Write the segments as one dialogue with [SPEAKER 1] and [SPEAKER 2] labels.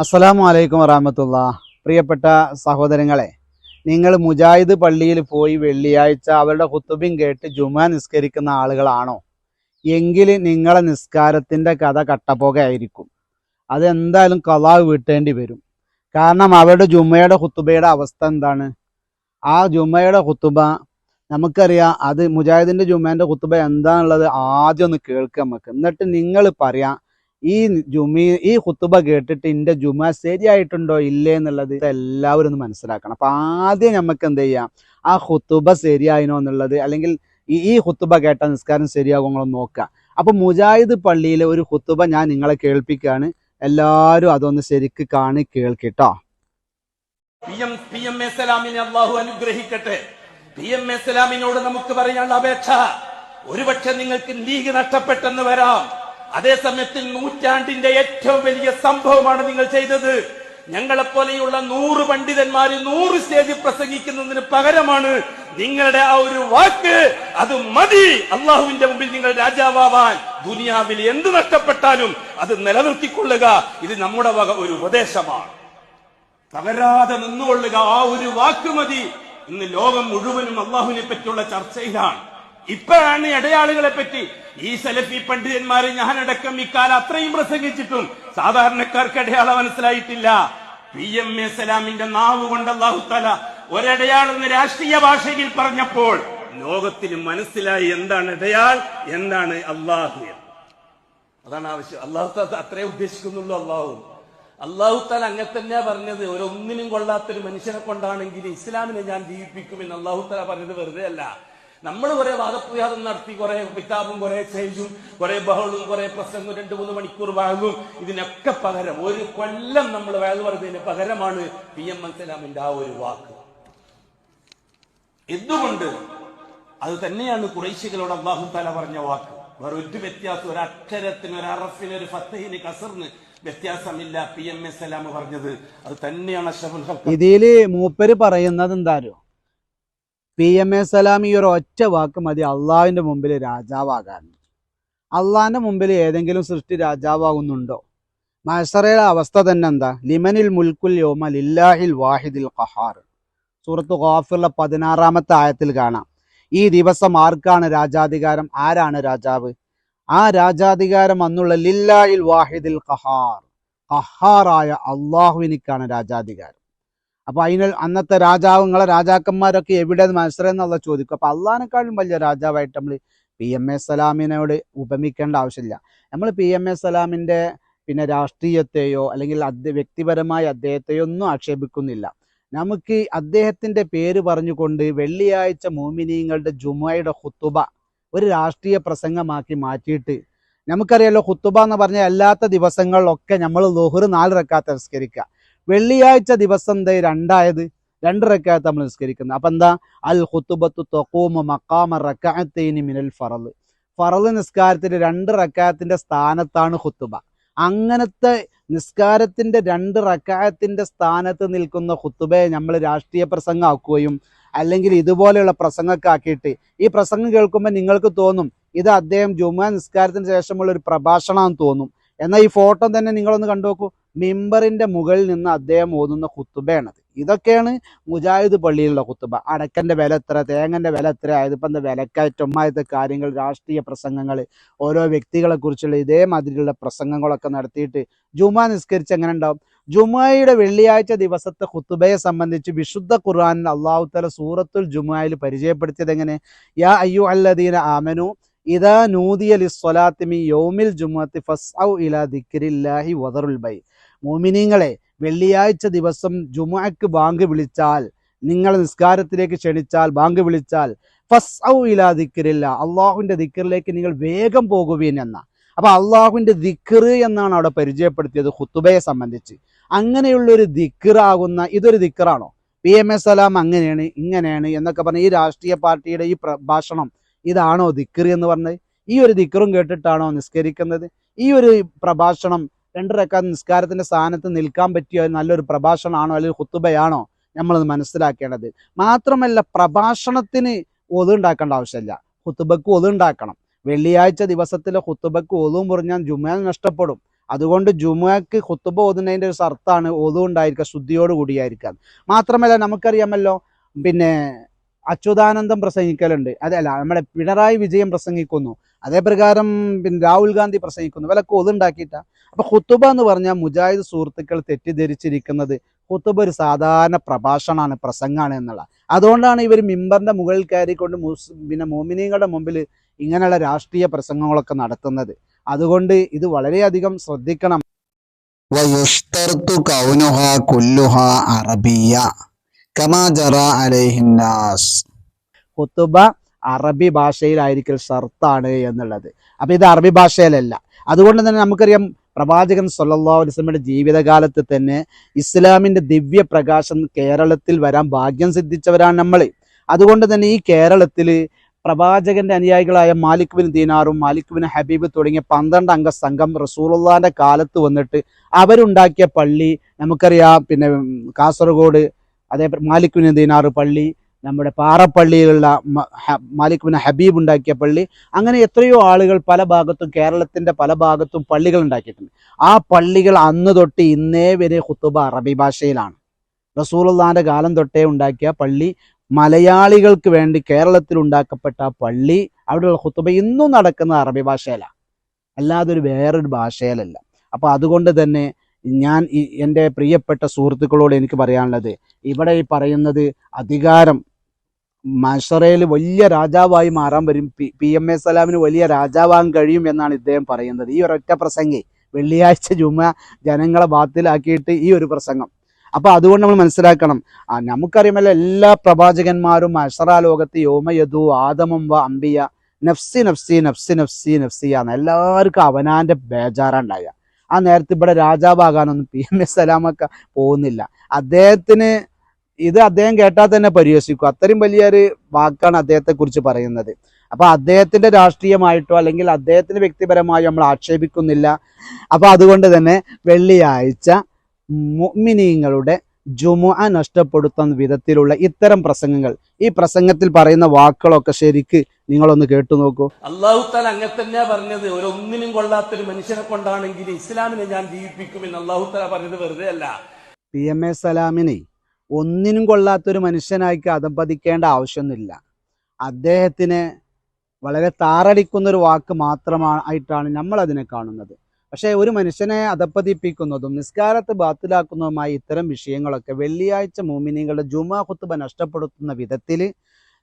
[SPEAKER 1] അസ്സലാമു അലൈക്കും വറഹമത്തുള്ള. പ്രിയപ്പെട്ട സഹോദരങ്ങളെ നിങ്ങൾ മുജാഹിദ് പള്ളിയിൽ പോയി വെള്ളിയാഴ്ച അവരുടെ കുത്തുബിൻ കേട്ട് ജുമ നിസ്കരിക്കുന്ന ആളുകളാണോ? എങ്കിൽ നിങ്ങളെ നിസ്കാരത്തിന്റെ കഥ കട്ടപ്പോകയായിരിക്കും. അതെന്തായാലും കലാവ് വീട്ടേണ്ടി വരും. കാരണം അവരുടെ ജുമ്മയുടെ കുത്തുബയുടെ അവസ്ഥ എന്താണ്? ആ ജുമ്മയുടെ കുത്തുബ നമുക്കറിയാം അത് മുജാഹിദിന്റെ ജുമ്മേന്റെ കുത്തുബ എന്താണുള്ളത് ആദ്യം ഒന്ന് കേൾക്കുക നമുക്ക്. എന്നിട്ട് നിങ്ങൾ പറയാം ഈ ജുമി ഈ കുത്തുബ കേട്ടിട്ട് ഇന്റെ ജുമ ശരിയായിട്ടുണ്ടോ ഇല്ലേ എന്നുള്ളത് എല്ലാവരും ഒന്ന് മനസ്സിലാക്കണം. അപ്പൊ ആദ്യം നമുക്ക് എന്ത് ചെയ്യാം? ആ കുത്തുബ ശരിയായിനോ എന്നുള്ളത് അല്ലെങ്കിൽ ഈ കുത്തുബ കേട്ട നിസ്കാരം ശരിയാകുമോ നോക്കുക. അപ്പൊ മുജാഹിദ് പള്ളിയിലെ ഒരു കുത്തുബ ഞാൻ നിങ്ങളെ കേൾപ്പിക്കുകയാണ്. എല്ലാവരും അതൊന്ന് ശരിക്ക് കാണി കേൾക്കിട്ടോ.
[SPEAKER 2] പി പി എം അനുഗ്രഹിക്കട്ടെ. നമുക്ക് പറയാനുള്ള അപേക്ഷ ഒരുപക്ഷെ നിങ്ങൾക്ക് ലീഗ് നഷ്ടപ്പെട്ടെന്ന് വരാം. അതേ സമയത്തിൽ നൂറ്റാണ്ടിന്റെ ഏറ്റവും വലിയ സംഭവമാണ് നിങ്ങൾ ചെയ്തത്. ഞങ്ങളെപ്പോലെയുള്ള നൂറ് പണ്ഡിതന്മാര് നൂറ് സ്റ്റേജിൽ പ്രസംഗിക്കുന്നതിന് പകരമാണ് നിങ്ങളുടെ ആ ഒരു വാക്ക്. അത് മതി. അള്ളാഹുവിന്റെ മുമ്പിൽ നിങ്ങൾ രാജാവാൻ ദുനിയാവിൽ എന്ത് നഷ്ടപ്പെട്ടാലും അത് നിലനിർത്തിക്കൊള്ളുക. ഇത് നമ്മുടെ വക ഒരു ഉപദേശമാണ്. തകരാതെ നിന്നുകൊള്ളുക. ആ ഒരു വാക്ക് മതി. ഇന്ന് ലോകം മുഴുവനും അള്ളാഹുവിനെ പറ്റിയുള്ള ചർച്ചയിലാണ്. ഇപ്പോഴാണ് ഇടയാളുകളെ പറ്റി ഈ സെലഫി പണ്ഡിതന്മാരെ ഞാനടക്കം ഇക്കാലം അത്രയും പ്രസംഗിച്ചിട്ടും സാധാരണക്കാർക്ക് അടയാളം മനസ്സിലായിട്ടില്ല. പി എം എ സലാമിന്റെ നാവ് കൊണ്ട് അള്ളാഹുത്തല ഒരടയാളെന്ന് രാഷ്ട്രീയ ഭാഷയിൽ പറഞ്ഞപ്പോൾ ലോകത്തിന് മനസ്സിലായി എന്താണ് ഇടയാൾ എന്താണ് അള്ളാഹു. അതാണ് ആവശ്യം. അള്ളാഹു താല അത്രേ ഉദ്ദേശിക്കുന്നുള്ളൂ അള്ളാഹു അള്ളാഹു താല അങ്ങനെ തന്നെയാ പറഞ്ഞത്. ഒരൊന്നിനും കൊള്ളാത്തൊരു മനുഷ്യനെ കൊണ്ടാണെങ്കിൽ ഇസ്ലാമിനെ ഞാൻ ജീവിപ്പിക്കുമെന്ന് അള്ളാഹു താല പറഞ്ഞത് വെറുതെ അല്ല നമ്മൾ കുറെ വാദപ്രതിവാദം നടത്തി കുറെ കിതാബും കുറെ ചേഞ്ചും കുറെ ബഹളും കുറെ പ്രസംഗവും രണ്ടു മൂന്ന് മണിക്കൂർ വാങ്ങും. ഇതിനൊക്കെ പകരം ഒരു കൊല്ലം നമ്മൾ വയത് പറഞ്ഞതിന് പകരമാണ് പി എം മൻസലാമിന്റെ ആ ഒരു വാക്ക്. എന്തുകൊണ്ട്? അത് തന്നെയാണ് കുറേശികളോട് അള്ളാഹു തല പറഞ്ഞ വാക്ക്. വേറെ ഒരു വ്യത്യാസം ഒരു അക്ഷരത്തിന് ഒരു അറഫിന് ഒരു ഫത്തഹിന് കസറിന് വ്യത്യാസമില്ല പി എം എസ് സലാം പറഞ്ഞത്. അത് തന്നെയാണ്
[SPEAKER 1] ഇതിൽ മൂപ്പര് പറയുന്നത് എന്താരോ പി എം എ സലാം ഈ ഒരു ഒറ്റ വാക്ക് മതി. അള്ളാഹുവിന്റെ മുമ്പിൽ രാജാവാകാൻ. അള്ളാഹിന്റെ മുമ്പിൽ ഏതെങ്കിലും സൃഷ്ടി രാജാവാകുന്നുണ്ടോ? മഹസറയുടെ അവസ്ഥ തന്നെ എന്താ? ലിമനിൽ മുൽക്കുൽ യോമ ലില്ലാഹിൽ വാഹിദിൽ ഖഹാർ. സൂറത്ത് ഖാഫിറിലെ പതിനാറാമത്തെ ആയത്തിൽ കാണാം. ഈ ദിവസം ആർക്കാണ് രാജാധികാരം? ആരാണ് രാജാവ്? ആ രാജാധികാരം അന്നുള്ള ലില്ലാഹിൽ വാഹിദിൽ ഖഹാർ. ഖഹാറായ അള്ളാഹുവിനിക്കാണ് രാജാധികാരം. അപ്പൊ അതിന് അന്നത്തെ രാജാവുങ്ങളെ രാജാക്കന്മാരൊക്കെ എവിടെ മത്സരം എന്നുള്ള ചോദിക്കും. അപ്പൊ അള്ളഹാനെക്കാളും വലിയ രാജാവായിട്ട് നമ്മൾ പി എം എ സലാമിനോട് ഉപമിക്കേണ്ട ആവശ്യമില്ല. നമ്മൾ പി എം എ സലാമിന്റെ പിന്നെ രാഷ്ട്രീയത്തെയോ അല്ലെങ്കിൽ വ്യക്തിപരമായ അദ്ദേഹത്തെയോ ഒന്നും ആക്ഷേപിക്കുന്നില്ല. നമുക്ക് അദ്ദേഹത്തിന്റെ പേര് പറഞ്ഞുകൊണ്ട് വെള്ളിയാഴ്ച മോമിനീങ്ങളുടെ ജുമയുടെ ഹുത്തുബ ഒരു രാഷ്ട്രീയ പ്രസംഗമാക്കി മാറ്റിയിട്ട് നമുക്കറിയാലോ ഹുത്തുബ എന്ന് പറഞ്ഞ അല്ലാത്ത ദിവസങ്ങളിലൊക്കെ നമ്മൾ ലോഹർ നാല് റക്കാത്ത് നിസ്കരിക്കുക വെള്ളിയാഴ്ച ദിവസം ദേ രണ്ടായത് രണ്ട് റക്കാത്ത് നമ്മൾ നിസ്കരിക്കുന്നത്. അപ്പൊ എന്താ? അൽ ഹുത്തുബത്തു തൊക്കൂമ മക്കാമ റക്കാത്തേനി മിനൽ ഫറൽ ഫറൽ നിസ്കാരത്തിന്റെ രണ്ട് റക്കാത്തിന്റെ സ്ഥാനത്താണ് ഹുത്തുബ അങ്ങനത്തെ നിസ്കാരത്തിന്റെ രണ്ട് റക്കായത്തിന്റെ സ്ഥാനത്ത് നിൽക്കുന്ന ഹുത്തുബയെ നമ്മൾ രാഷ്ട്രീയ പ്രസംഗമാക്കുകയും അല്ലെങ്കിൽ ഇതുപോലെയുള്ള പ്രസംഗമൊക്കെ ആക്കിയിട്ട് ഈ പ്രസംഗം കേൾക്കുമ്പോൾ നിങ്ങൾക്ക് തോന്നും ഇത് അദ്ദേഹം ജുമാ നിസ്കാരത്തിന് ശേഷമുള്ള ഒരു പ്രഭാഷണമാണെന്ന് തോന്നും. എന്നാൽ ഈ ഫോട്ടോ തന്നെ നിങ്ങളൊന്ന് കണ്ടു നോക്കൂ മിമ്പറിന്റെ മുകളിൽ നിന്ന് അദ്ദേഹം ഓതുന്ന കുത്തുബയാണത്. ഇതൊക്കെയാണ് മുജാഹിദ് പള്ളിയിലുള്ള കുത്തുബ. അടക്കന്റെ വില എത്ര തേങ്ങന്റെ വില എത്ര ആയതിപ്പം എന്താ വിലക്കയറ്റം ആദ്യത്തെ കാര്യങ്ങൾ രാഷ്ട്രീയ പ്രസംഗങ്ങൾ ഓരോ വ്യക്തികളെ കുറിച്ചുള്ള ഇതേമാതിരിയുള്ള പ്രസംഗങ്ങളൊക്കെ നടത്തിയിട്ട് ജുമാ നിസ്കരിച്ച് എങ്ങനെ ഉണ്ടാവും? ജുമായിയുടെ വെള്ളിയാഴ്ച ദിവസത്തെ ഖുത്തുബയെ സംബന്ധിച്ച് വിശുദ്ധ ഖുർആാനിൽ അള്ളാഹു തല സൂറത്തുൽ ജുമായിൽ പരിചയപ്പെടുത്തിയത് എങ്ങനെ? യാ അയ്യു അല്ലദീന ആമനു ഇതാ നൂദിയ ലിസ്വലാത്തി മി യൗമിൽ ജുമുഅത്തി ഫസ്ഔ ഇലാ ദിക്രില്ലാഹി വദറുൽ ബൈ. മോമിനീങ്ങളെ വെള്ളിയാഴ്ച ദിവസം ജുമാക്ക് ബാങ്ക് വിളിച്ചാൽ നിങ്ങൾ നിസ്കാരത്തിലേക്ക് ക്ഷണിച്ചാൽ ബാങ്ക് വിളിച്ചാൽ ഫസ്ഔ ഇലാ ദിക്കറില്ല അള്ളാഹുവിന്റെ ദിക്കറിലേക്ക് നിങ്ങൾ വേഗം പോകുവീൻ എന്ന. അപ്പൊ അള്ളാഹുവിന്റെ ദിക്ർ എന്നാണ് അവിടെ പരിചയപ്പെടുത്തിയത് ഹുത്തുബയെ സംബന്ധിച്ച്. അങ്ങനെയുള്ള ഒരു ദിക്റാകുന്ന ഇതൊരു ദിക്കറാണോ പി എം എസ് സലാം അങ്ങനെയാണ് ഇങ്ങനെയാണ് എന്നൊക്കെ പറഞ്ഞ ഈ രാഷ്ട്രീയ പാർട്ടിയുടെ ഈ പ്രഭാഷണം ഇതാണോ ദിക്കർ എന്ന് പറഞ്ഞത് ഈ ഒരു ദിക്കറും കേട്ടിട്ടാണോ നിസ്കരിക്കുന്നത്? ഈ ഒരു പ്രഭാഷണം രണ്ട് റക്കാത്ത് നിസ്കാരത്തിന്റെ സ്ഥാനത്ത് നിൽക്കാൻ പറ്റിയ നല്ലൊരു പ്രഭാഷണമാണോ അല്ലെങ്കിൽ ഹുത്തുബയാണോ നമ്മളത് മനസ്സിലാക്കേണ്ടത്? മാത്രമല്ല പ്രഭാഷണത്തിന് ഒതുണ്ടാക്കേണ്ട ആവശ്യമില്ല. ഹുത്തുബക്ക് ഒതുണ്ടാക്കണം വെള്ളിയാഴ്ച ദിവസത്തിലെ ഹുത്തുബക്ക് ഒതും പറഞ്ഞാൽ ജുമ നഷ്ടപ്പെടും. അതുകൊണ്ട് ജുമുഅക്ക് കുത്തുബ ഓതുന്നതിന്റെ ഒരു സർത്താണ് ഒതു ഉണ്ടായിരിക്കുക ശുദ്ധിയോട് കൂടിയായിരിക്കുക. മാത്രമല്ല നമുക്കറിയാമല്ലോ പിന്നെ അച്യുതാനന്ദം പ്രസംഗിക്കലുണ്ട്. അതല്ല നമ്മുടെ പിണറായി വിജയൻ പ്രസംഗിക്കുന്നു. അതേപ്രകാരം പിന്നെ രാഹുൽ ഗാന്ധി പ്രസംഗിക്കുന്നു. ഇവരൊക്കെ ഒതുണ്ടാക്കിയിട്ടാ അപ്പൊ ഖുത്തുബ എന്ന് പറഞ്ഞാൽ മുജാഹിദ് സുഹൃത്തുക്കൾ തെറ്റിദ്ധരിച്ചിരിക്കുന്നത് ഖുത്തുബ ഒരു സാധാരണ പ്രഭാഷണമാണ് പ്രസംഗമാണ് എന്നുള്ള. അതുകൊണ്ടാണ് ഇവർ മിമ്പറിന്റെ മുകളിൽ കയറിക്കൊണ്ട് മുസ് പിന്നെ മോമിനികളുടെ മുമ്പിൽ ഇങ്ങനെയുള്ള രാഷ്ട്രീയ പ്രസംഗങ്ങളൊക്കെ നടത്തുന്നത്. അതുകൊണ്ട് ഇത് വളരെയധികം ശ്രദ്ധിക്കണം.
[SPEAKER 3] ഹുത്തുബ അറബിയ
[SPEAKER 1] ഖുത്തുബ അറബി ഭാഷയിലായിരിക്കൽ ഷർത്താണ് എന്നുള്ളത്. അപ്പൊ ഇത് അറബി ഭാഷയിലല്ല. അതുകൊണ്ട് തന്നെ നമുക്കറിയാം പ്രവാചകൻ സൊല്ലാ അലൈഹി വസല്ലമയുടെ ജീവിതകാലത്ത് തന്നെ ഇസ്ലാമിന്റെ ദിവ്യ പ്രകാശം കേരളത്തിൽ വരാൻ ഭാഗ്യം സിദ്ധിച്ചവരാണ് നമ്മൾ അതുകൊണ്ട് തന്നെ ഈ കേരളത്തിൽ പ്രവാചകന്റെ അനുയായികളായ മാലിക് ബിൻ ദീനാറും മാലിക് ബിൻ ഹബീബ് തുടങ്ങിയ പന്ത്രണ്ട് അംഗ സംഘം റസൂലുള്ളാന്റെ കാലത്ത് വന്നിട്ട് അവരുണ്ടാക്കിയ പള്ളി നമുക്കറിയാം. പിന്നെ കാസർഗോഡ് അതേപോലെ മാലിക് ബിൻ ദീനാർ പള്ളി നമ്മുടെ പാറപ്പള്ളിയിലുള്ള മാലിക് ബിൻ ഹബീബ് ഉണ്ടാക്കിയ പള്ളി. അങ്ങനെ എത്രയോ ആളുകൾ പല ഭാഗത്തും കേരളത്തിന്റെ പല ഭാഗത്തും പള്ളികൾ ഉണ്ടാക്കിയിട്ടുണ്ട്. ആ പള്ളികൾ അന്ന് തൊട്ട് ഇന്നേ വരെ ഖുത്തുബ അറബി ഭാഷയിലാണ്. റസൂലുള്ളാന്റെ കാലം തൊട്ടേ ഉണ്ടാക്കിയ പള്ളി മലയാളികൾക്ക് വേണ്ടി കേരളത്തിൽ ഉണ്ടാക്കപ്പെട്ട ആ പള്ളി അവിടെയുള്ള ഖുത്തുബ ഇന്നും നടക്കുന്ന അറബി ഭാഷയിലാണ് അല്ലാതെ ഒരു വേറൊരു ഭാഷയിലല്ല. അപ്പോൾ അതുകൊണ്ട് തന്നെ ഞാൻ എന്റെ പ്രിയപ്പെട്ട സുഹൃത്തുക്കളോട് എനിക്ക് പറയാനുള്ളത് ഇവിടെ ഈ പറയുന്നത് അധികാരം മഷറയിൽ വലിയ രാജാവായി മാറാൻ വരും. പി പി എം എ സലാമിന് വലിയ രാജാവാകാൻ കഴിയും എന്നാണ് ഇദ്ദേഹം പറയുന്നത്. ഈ ഒരൊറ്റ പ്രസംഗി വെള്ളിയാഴ്ച ജുമ ജനങ്ങളെ ബാത്തിലാക്കിയിട്ട് ഈ ഒരു പ്രസംഗം. അപ്പോൾ അതുകൊണ്ട് നമ്മൾ മനസ്സിലാക്കണം ആ നമുക്കറിയാമല്ലോ എല്ലാ പ്രവാചകന്മാരും അഷറ ലോകത്ത് യോമയതു ആദമം വ അംബിയ നഫ്സി നഫ്സി നഫ്സി നഫ്സി നഫ്സിയാണ് എല്ലാവർക്കും അവനാന്റെ ബേജാറുണ്ടായ. ആ നേരത്തെ ഇവിടെ രാജാവാകാനൊന്നും പി എം എസ് സലാമൊക്കെ പോകുന്നില്ല. അദ്ദേഹത്തിന് ഇത് അദ്ദേഹം കേട്ടാൽ തന്നെ പരിഹസിക്കും. അത്രയും വലിയൊരു വാക്കാണ് അദ്ദേഹത്തെ കുറിച്ച് പറയുന്നത്. അപ്പൊ അദ്ദേഹത്തിന്റെ രാഷ്ട്രീയമായിട്ടോ അല്ലെങ്കിൽ അദ്ദേഹത്തിന് വ്യക്തിപരമായോ നമ്മൾ ആക്ഷേപിക്കുന്നില്ല. അപ്പൊ അതുകൊണ്ട് തന്നെ വെള്ളിയാഴ്ച മുഅ്മിനീങ്ങളുടെ ജുമുഅ നഷ്ടപ്പെടുത്തുന്ന വിധത്തിലുള്ള ഇത്തരം പ്രസംഗങ്ങൾ ഈ പ്രസംഗത്തിൽ പറയുന്ന വാക്കുകളൊക്കെ ശരിക്ക് നിങ്ങളൊന്ന് കേട്ടു നോക്കൂ.
[SPEAKER 2] അള്ളാഹു താല അങ്ങനെ തന്നെയാ പറഞ്ഞത്. ഒരു ഒന്നിനും കൊള്ളാത്തൊരു മനുഷ്യനെ കൊണ്ടാണെങ്കിൽ ഇസ്ലാമിനെ ഞാൻ ജീവിപ്പിക്കുമെന്ന് അള്ളാഹു താല പറഞ്ഞത് വെറുതെ അല്ല
[SPEAKER 1] പി എം എ സലാമിനെ ഒന്നിനും കൊള്ളാത്തൊരു മനുഷ്യനായി അധപതിക്കേണ്ട ആവശ്യമൊന്നുമില്ല. അദ്ദേഹത്തിന് വളരെ താറടിക്കുന്ന ഒരു വാക്ക് മാത്രമായിട്ടാണ് നമ്മൾ അതിനെ കാണുന്നത്. പക്ഷേ ഒരു മനുഷ്യനെ അധപ്പതിപ്പിക്കുന്നതും നിസ്കാരത്തെ ബാത്തിലാക്കുന്നതുമായ ഇത്തരം വിഷയങ്ങളൊക്കെ വെള്ളിയാഴ്ച മോമിനികളുടെ ജുമാ ഖുത്തുബ നഷ്ടപ്പെടുത്തുന്ന വിധത്തിൽ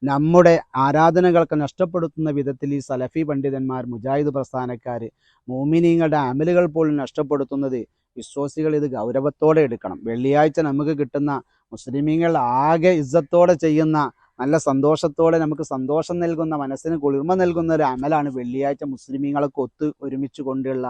[SPEAKER 1] നമ്മുടെ ആരാധനകളൊക്കെ നഷ്ടപ്പെടുത്തുന്ന വിധത്തിൽ ഈ സലഫി പണ്ഡിതന്മാർ മുജാഹിദ് പ്രസ്ഥാനക്കാർ മോമിനിങ്ങളുടെ അമലുകൾ പോലും നഷ്ടപ്പെടുത്തുന്നത് വിശ്വാസികൾ ഇത് ഗൗരവത്തോടെ എടുക്കണം. വെള്ളിയാഴ്ച നമുക്ക് കിട്ടുന്ന മുസ്ലിമീങ്ങൾ ആകെ ഇജ്ജത്തോടെ ചെയ്യുന്ന നല്ല സന്തോഷത്തോടെ നമുക്ക് സന്തോഷം നൽകുന്ന മനസ്സിന് കുളിർമ നൽകുന്ന ഒരു അമലാണ് വെള്ളിയാഴ്ച മുസ്ലിമീങ്ങളൊക്കെ ഒത്ത് ഒരുമിച്ച് കൊണ്ടുള്ള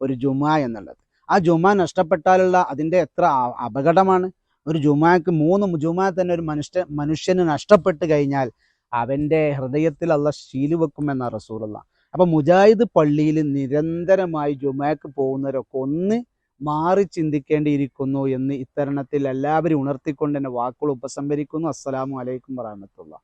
[SPEAKER 1] ഒരു ജുമ എന്നുള്ളത്. ആ ജുമ നഷ്ടപ്പെട്ടാലുള്ള അതിന്റെ എത്ര അപകടമാണ്? ഒരു ജുമാക്ക് മൂന്ന് ജുമാ തന്നെ ഒരു മനുഷ്യ മനുഷ്യന് നഷ്ടപ്പെട്ട് കഴിഞ്ഞാൽ അവന്റെ ഹൃദയത്തിൽ അള്ള ശീലു വെക്കുമെന്ന റസൂലുള്ള. അപ്പൊ മുജാഹിദ് പള്ളിയിൽ നിരന്തരമായി ജുമാക്ക് പോകുന്നവരൊക്കെ ഒന്ന് മാറി ചിന്തിക്കേണ്ടിയിരിക്കുന്നു എന്ന് ഇത്തരണത്തിൽ എല്ലാവരും ഉണർത്തിക്കൊണ്ട് തന്നെ വാക്കുകൾ ഉപസംഹരിക്കുന്നു. അസ്സലാമു അലൈക്കും വറഹമത്തുള്ള.